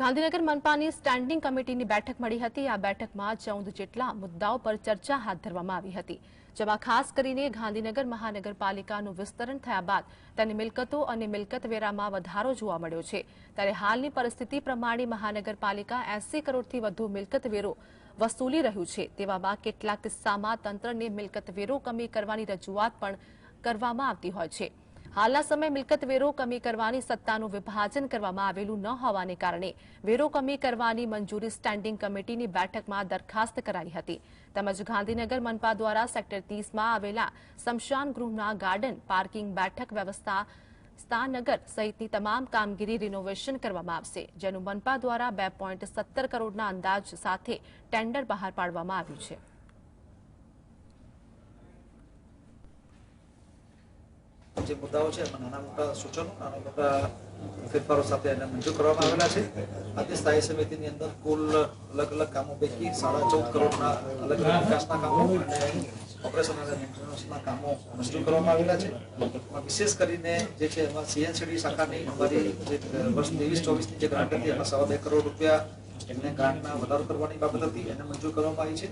Gandhinagar મનપાની standing કમિટીની બેઠક મળી હતી. આ બેઠકમાં ચૌદ જેટલા મુદ્દાઓ પર ચર્ચા હાથ ધરવામાં આવી હતી. જેમાં ખાસ કરીને ગાંધીનગર મહાનગરપાલિકાનું વિસ્તરણ થયા બાદ તેની મિલકતો અને મિલકત વેરામાં વધારો જોવા મળ્યો છે. ત્યારે હાલની પરિસ્થિતિ પ્રમાણે મહાનગરપાલિકા એસી કરોડથી વધુ મિલકત વેરો વસૂલી રહ્યું છે. તેવામાં કેટલાક કિસ્સામાં તંત્રને મિલકત વેરો કમી કરવાની રજૂઆત પણ કરવામાં આવતી હોય છે. હાલના સમયે મિલકત વેરો કમી કરવાની સત્તાનું વિભાજન કરવામાં આવેલું ન હોવાને કારણે વેરો કમી કરવાની મંજૂરી સ્ટેન્ડિંગ કમિટીની બેઠકમાં દરખાસ્ત કરાઈ હતી. તેમજ ગાંધીનગર મનપા દ્વારા સેક્ટર ત્રીસમાં આવેલા શમશાન ગૃહના ગાર્ડન, પાર્કિંગ બેઠક વ્યવસ્થા સ્થાનગર સહિતની તમામ કામગીરી રિનોવેશન કરવામાં આવશે, જેનું મનપા દ્વારા બે કરોડના અંદાજ સાથે ટેન્ડર બહાર પાડવામાં આવ્યું છે. જે મુદ્દાઓ છે, એમાં નાના મોટા સૂચનો, નાના મોટા ફેરફારો સાથે એને મંજૂર કરવામાં આવેલા છે. આજે સ્થાયી સમિતિની અંદર કુલ અલગ અલગ કામો પૈકી સાડા ચૌદ કરોડના અલગ અલગ વિકાસના કામો અને ઓપરેશન અને મેન્ટેનન્સના કામો મંજૂર કરવામાં આવેલા છે. વિશેષ કરીને જે છે, એમાં સીએનસીડી શાખાની અમારી જે વર્ષ ત્રેવીસ ચોવીસની જે ગ્રાન્ટ હતી, એમાં સવા બે કરોડ રૂપિયા એમને ગ્રાન્ટમાં વધારો કરવાની બાબત હતી, એને મંજૂર કરવામાં આવી છે.